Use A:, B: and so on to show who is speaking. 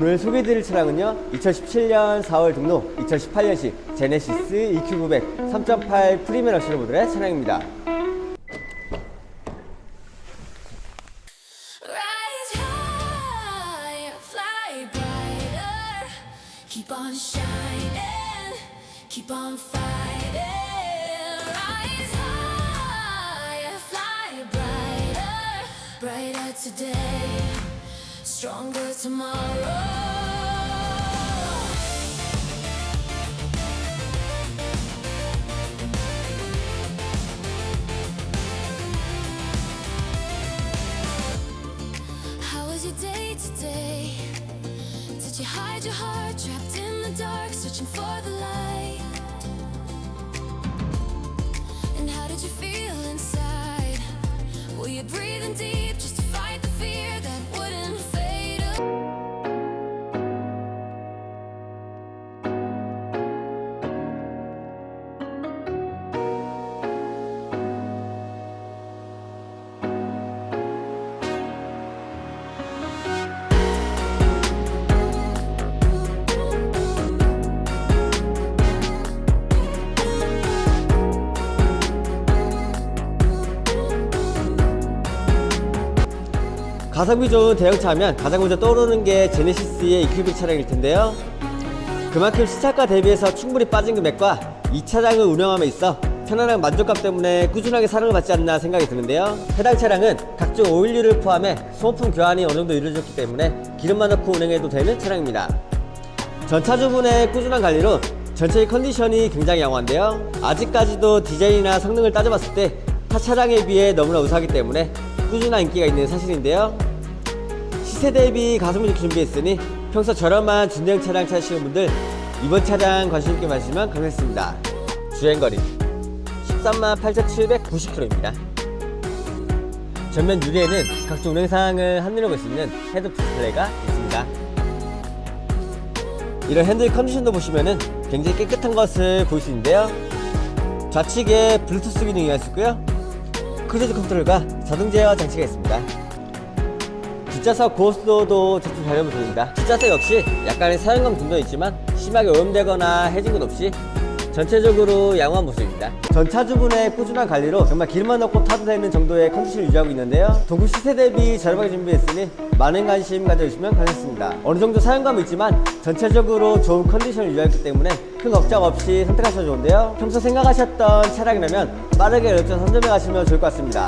A: 오늘 소개해드릴 차량은요 2017년 4월 등록 2018년식 제네시스 EQ900 3.8 프리미엄 럭셔리 모델의 차량입니다
B: today, stronger tomorrow. How was your day today? Did you hide your heart trapped in the dark, searching for the light? And how did you feel inside? Were you breathing deep just
A: 가성비 좋은 대형차 하면 가장 먼저 떠오르는 게 제네시스의 EQ900 차량일 텐데요 그만큼 시차가 대비해서 충분히 빠진 금액과 이 차량을 운영함에 있어 편안한 만족감 때문에 꾸준하게 사랑을 받지 않나 생각이 드는데요 해당 차량은 각종 오일류를 포함해 소모품 교환이 어느 정도 이루어졌기 때문에 기름만 넣고 운행해도 되는 차량입니다 전차주분의 꾸준한 관리로 전체의 컨디션이 굉장히 양호한데요. 아직까지도 디자인이나 성능을 따져봤을 때 타 차량에 비해 너무나 우수하기 때문에 꾸준한 인기가 있는 사실인데요. 시세 대비 가성비 좋게 준비했으니 평소 저렴한 준대형 차량 찾으시는 분들 이번 차량 관심 있게 마시면 감사하겠습니다. 주행거리 13만 8,790km입니다. 전면 유리에는 각종 운행 사항을 한눈에 볼 수 있는 헤드 디스플레이가 있습니다. 이런 핸들 컨디션도 보시면은 굉장히 깨끗한 것을 볼 수 있는데요. 좌측에 블루투스 기능이 있고요. 크루즈 컨트롤과 자동 제어 장치가 있습니다. 뒷좌석 고속도도 제품 발열을 보입니다. 뒷좌석 역시 약간의 사용감 등도 있지만 심하게 오염되거나 해진 것 없이 전체적으로 양호한 모습입니다. 전 차주분의 꾸준한 관리로 정말 기름만 넣고 타도 되는 정도의 컨디션을 유지하고 있는데요. 도구 시세 대비 저렴하게 준비했으니 많은 관심 가져주시면 감사하겠습니다. 어느 정도 사용감은 있지만 전체적으로 좋은 컨디션을 유지했기 때문에 큰 걱정 없이 선택하셔도 좋은데요. 평소 생각하셨던 차량이라면 빠르게 열정 선점해 가시면 좋을 것 같습니다.